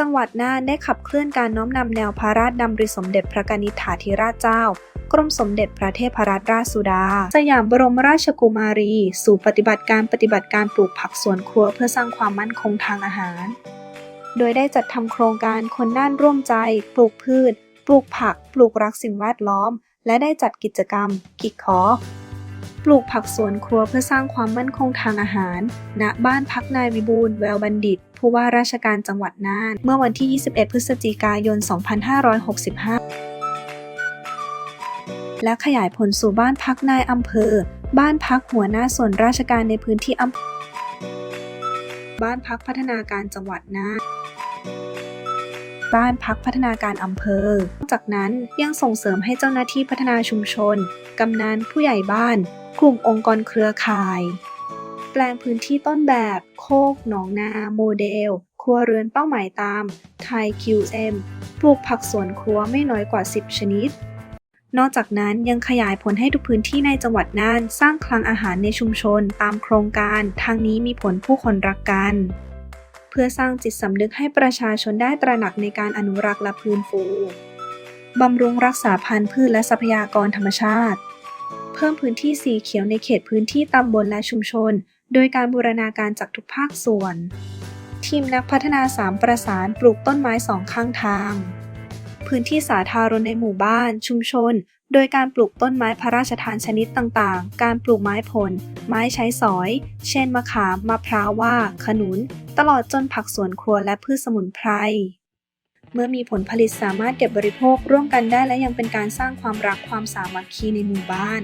จังหวัดน่านได้ขับเคลื่อนการน้อมนำแนวพระราชดำริสมเด็จพระกนิษฐาธิราชเจ้ากรมสมเด็จพระเทพรัตนราชสุดา สยามบรมราชกุมารี สู่ปฏิบัติการปฏิบัติการปลูกผักสวนครัวเพื่อสร้างความมั่นคงทางอาหาร โดยได้จัดทำโครงการคนน่านร่วมใจ ปลูกพืช ปลูกผัก ปลูกรักสิ่งแวดล้อม และได้จัดกิจกรรม กิจขอ ปลูกผักสวนครัวเพื่อสร้างความมั่นคงทางอาหาร ณ บ้านพักนายวิบูลย์แววบัณฑิต ผู้ว่าราชการจังหวัดน่าน เมื่อวันที่ 21 พฤศจิกายน 2565 และขยายผลสู่บ้านพักนายอำเภอ บ้านพักหัวหน้าส่วนราชการในพื้นที่อำเภอ บ้านพักพัฒนาการจังหวัดน่านบ้านพักพัฒนาการอำเภอ นอกจากนั้นยังส่งเสริมให้เจ้าหน้าที่พัฒนาชุมชน กำนันผู้ใหญ่บ้าน กลุ่มองค์กรเครือข่าย แปลงพื้นที่ต้นแบบ โคกหนองนาโมเดล ครัวเรือนเป้าหมายตามไทย QM ปลูกผักสวนครัวไม่น้อยกว่า 10 ชนิด นอกจากนั้นยังขยายผลให้ทุกพื้นที่ในจังหวัดน่าน สร้างคลังอาหารในชุมชนตามโครงการ ทางนี้มีผลผู้คนรักกัน เพื่อสร้างจิตสำนึกให้ประชาชนได้ตระหนักในการอนุรักษ์และพื้นฟูบำรุงรักษาพันธุ์พืชและทรัพยากรธรรมชาติ พิ่มพื้นที่สีเขียวในเขตพื้นที่ตำบลและชุมชน โดยการบูรณาการจากทุกภาคส่วน ทีมนักพัฒนาสามประสานปลูกต้นไม้สองข้างทาง พื้นที่สาธารณในหมู่บ้าน ชุมชน โดยการปลูกต้นไม้พระราชทานชนิดต่างๆ การปลูกไม้ผล ไม้ใช้สอย เช่นมะขาม มะพร้าวว่า ขนุน ตลอดจนผักสวนครัวและพืชสมุนไพร เมื่อมีผลผลิตสามารถเก็บบริโภคร่วมกันได้และยังเป็นการสร้างความรักความสามัคคีในหมู่บ้าน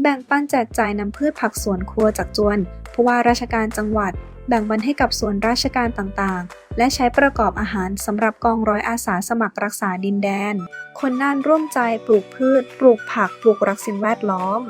แบ่งปันแจกจ่ายนำพืชผักสวนครัวจากจวนผู้ว่าราชการจังหวัด แบ่งบันให้กับส่วนราชการต่างๆ และใช้ประกอบอาหารสำหรับกองร้อยอาสาสมัครรักษาดินแดน คนน่านร่วมใจปลูกพืช ปลูกผัก ปลูกรักสิ่งแวดล้อม